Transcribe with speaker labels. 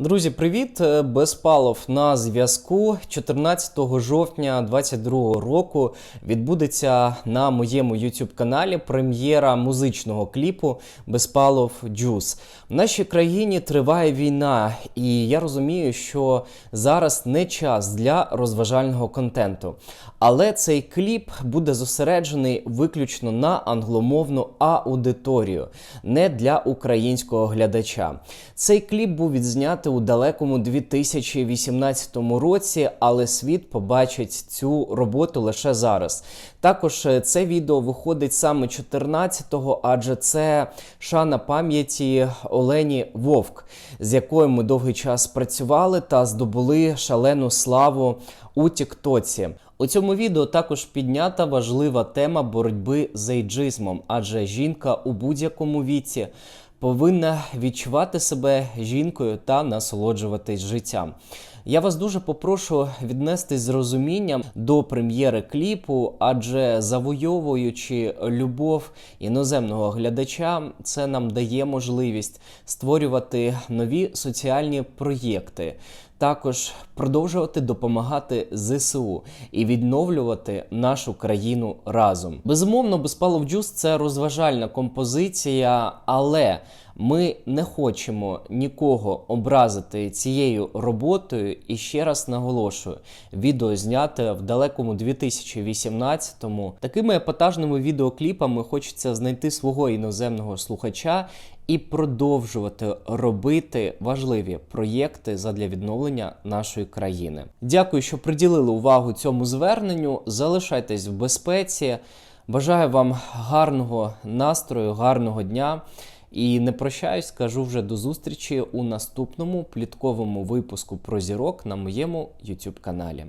Speaker 1: Друзі, привіт! Е, Безпалов на зв'язку. 14 жовтня 2022 року відбудеться на моєму YouTube каналі прем'єра музичного кліпу Безпалов Джус. В нашій країні триває війна, і я розумію, що зараз не час для розважального контенту. Але цей кліп буде зосереджений виключно на англомовну аудиторію, не для українського глядача. Цей кліп був відзнятий у далекому 2018 році, але світ побачить цю роботу лише зараз. Також е, це відео виходить саме 14-го, адже це шана пам'яті Олені Вовк, з якою ми довгий час працювали та здобули шалену славу у Тіктоці. У цьому відео також піднята важлива тема боротьби з ейджизмом, адже жінка у будь-якому віці повинна відчувати себе жінкою та насолоджуватись життям. Я вас дуже попрошу віднестись з розумінням до прем'єри кліпу, адже завойовуючи любов іноземного глядача, це нам дає можливість створювати нові соціальні проєкти. Також продовжувати допомагати ЗСУ і відновлювати нашу країну разом. Безумовно, Безпалов Джус це розважальна композиція, але ми не хочемо нікого образити цією роботою. І ще раз наголошую: відео зняте в далекому 2018-му. Такими епатажними відеокліпами хочеться знайти свого іноземного слухача і продовжувати робити важливі проєкти задля відновлення нашої країни. Дякую, що приділили увагу цьому зверненню. Залишайтесь в безпеці. Бажаю вам гарного настрою, гарного дня. І не прощаюсь, кажу вже до зустрічі у наступному плітковому випуску про зірок на моєму YouTube каналі.